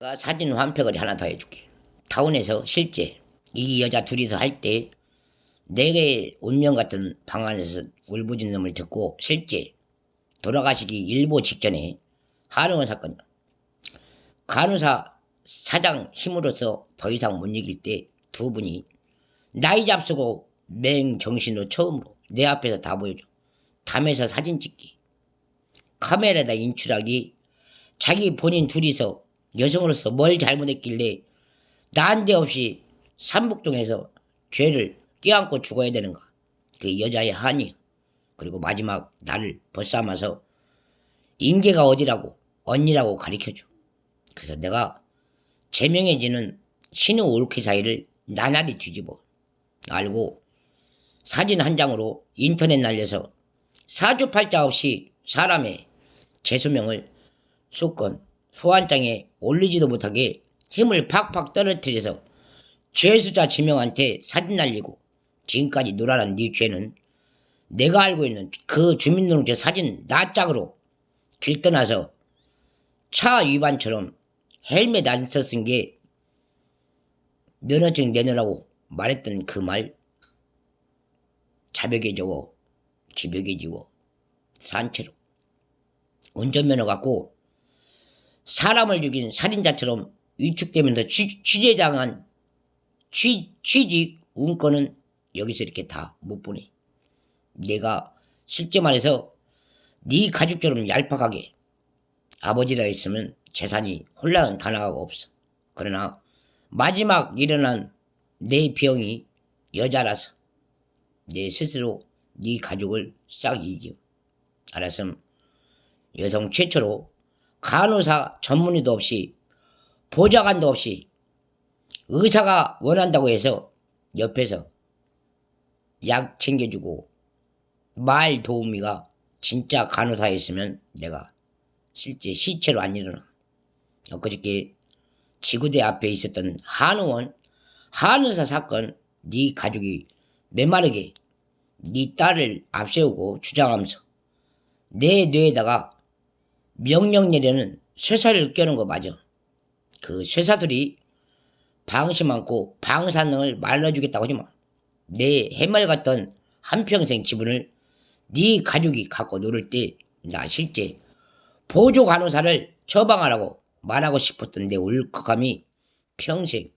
사진 환팩을 하나 더 해줄게. 타운에서 실제 이 여자 둘이서 할 때 내게 운명 같은 방 안에서 울부짖는 놈을 듣고 실제 돌아가시기 일보 직전에 한의원 사건 간호사 사장 힘으로서 더 이상 못 이길 때 두 분이 나이 잡수고 맹정신으로 처음으로 내 앞에서 다 보여줘. 담에서 사진 찍기. 카메라에다 인출하기. 자기 본인 둘이서 여성으로서 뭘 잘못했길래 난데없이 삼북동에서 죄를 껴안고 죽어야 되는가. 그 여자의 한이. 그리고 마지막 나를 벗삼아서 인계가 어디라고 언니라고 가리켜줘. 그래서 내가 제명해지는 신의 올케 사이를 나날이 뒤집어 알고 사진 한 장으로 인터넷 날려서 사주팔자 없이 사람의 재수명을 수건 소환장에 올리지도 못하게 힘을 팍팍 떨어뜨려서 죄수자 지명한테 사진 날리고 지금까지 놀아난 네 죄는 내가 알고 있는 그 주민등록증 사진 낯짝으로 길 떠나서 차 위반처럼 헬멧 안 썼은 게 면허증 내놓으라고 말했던 그 말 자백에 적어 기백에 지워 산채로 운전면허 갖고 사람을 죽인 살인자처럼 위축되면서 취, 취재당한 취, 취직 운권은 여기서 이렇게 다 못 보내. 내가 실제 말해서 네 가족처럼 얄팍하게 아버지라 했으면 재산이 혼란은 단하가 없어. 그러나 마지막 일어난 내 병이 여자라서 내 스스로 네 가족을 싹 이겨. 알았음 여성 최초로 간호사 전문의도 없이 보좌관도 없이 의사가 원한다고 해서 옆에서 약 챙겨주고 말 도우미가 진짜 간호사였으면 내가 실제 시체로 안 일어나. 엊그저께 지구대 앞에 있었던 한의원 한의사 사건 네 가족이 메마르게 네 딸을 앞세우고 주장하면서 내 뇌에다가 명령 내려는 쇠사를 껴는 거 맞아. 그 쇠사들이 방심 않고 방사능을 말라주겠다고 하지 마. 내 해맑았던 한평생 지분을 네 가족이 갖고 노를 때나 실제 보조 간호사를 처방하라고 말하고 싶었던 내 울컥함이 평생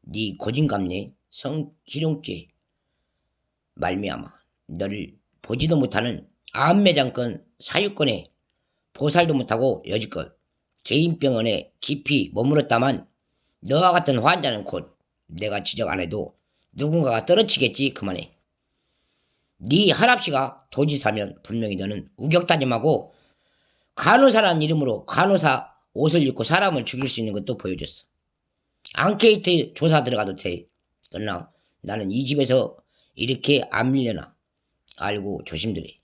네 고진감래 성희롱죄 말미암아 너를 보지도 못하는 암매장권 사유권에 보살도 못하고 여지껏 개인 병원에 깊이 머물렀다만 너와 같은 환자는 곧 내가 지적 안 해도 누군가가 떨어치겠지 그만해. 네 할아버지가 도지사면 분명히 너는 우격다짐하고 간호사라는 이름으로 간호사 옷을 입고 사람을 죽일 수 있는 것도 보여줬어. 앙케이트 조사 들어가도 돼. 그러나 나는 이 집에서 이렇게 안 밀려나. 알고 조심들해.